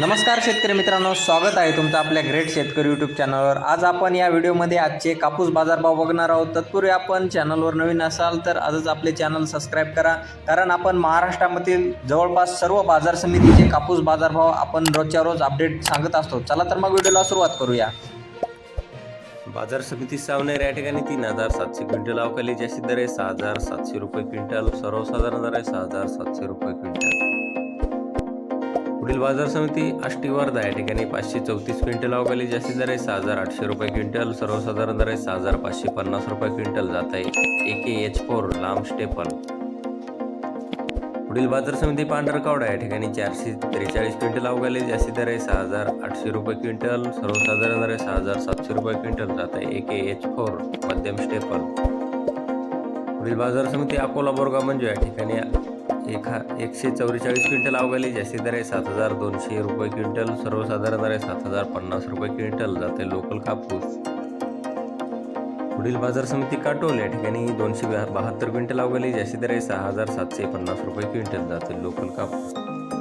नमस्कार शेतकरी मित्रांनो स्वागत आहे तुमचं आपल्या ग्रेट शेतकरी यूट्यूब चॅनलवर आज आपण या व्हिडिओमध्ये आजचे कापूस बाजारभाव बघणार आहोत. तत्पूर्वी आपण चॅनलवर नवीन असाल तर आजच आपले चॅनल सबस्क्राईब करा. कारण आपण महाराष्ट्रामधील जवळपास सर्व बाजार समितीचे कापूस बाजारभाव आपण रोजच्या रोज अपडेट सांगत असतो. चला तर मग व्हिडिओला सुरुवात करूया. बाजार समिती सावनेर या ठिकाणी तीन हजार सातशे क्विंटल अवकाली जास्तीत दर आहे सहा हजार सातशे रुपये क्विंटल सर्वसाधारण दर आहे सहा हजार सातशे रुपये क्विंटल. पुढील बाजार समिती आष्टी वर्धा या ठिकाणी पाचशे चौतीस क्विंटल अवकाली जास्तीत दर आहे सहा हजार आठशे रुपये क्विंटल सर्वसाधारण दर आहे सहा हजार पाचशे पन्नास रुपये क्विंटल जात आहे. ए के एच फोर लांब स्टेपल. पुढील बाजार समिती पांढरकावडा या ठिकाणी चारशे त्रेचाळीस क्विंटल अवघाले जास्ती दर आहे सहा हजार आठशे रुपये क्विंटल सर्वसाधारण दर आहे सहा हजार सातशे रुपये क्विंटल जात आहे. ए के एच फोर मध्यम स्टेपल. पुढील बाजार समिती अकोला बोरगाव म्हणजे या ठिकाणी एक हा एकशे चौवेचाळीस क्विंटल अवघाली जास्ती दर आहे सात हजार दोनशे रुपये क्विंटल सर्वसाधारण दर आहे सात हजार पन्नास रुपये क्विंटल जाते लोकल कापूस. पुढील बाजार समिती काटोल या ठिकाणी दोनशे बहात्तर क्विंटल अवघाली जास्ती दर आहे सहा हजार सातशे पन्नास रुपये क्विंटल जाते लोकल कापूस.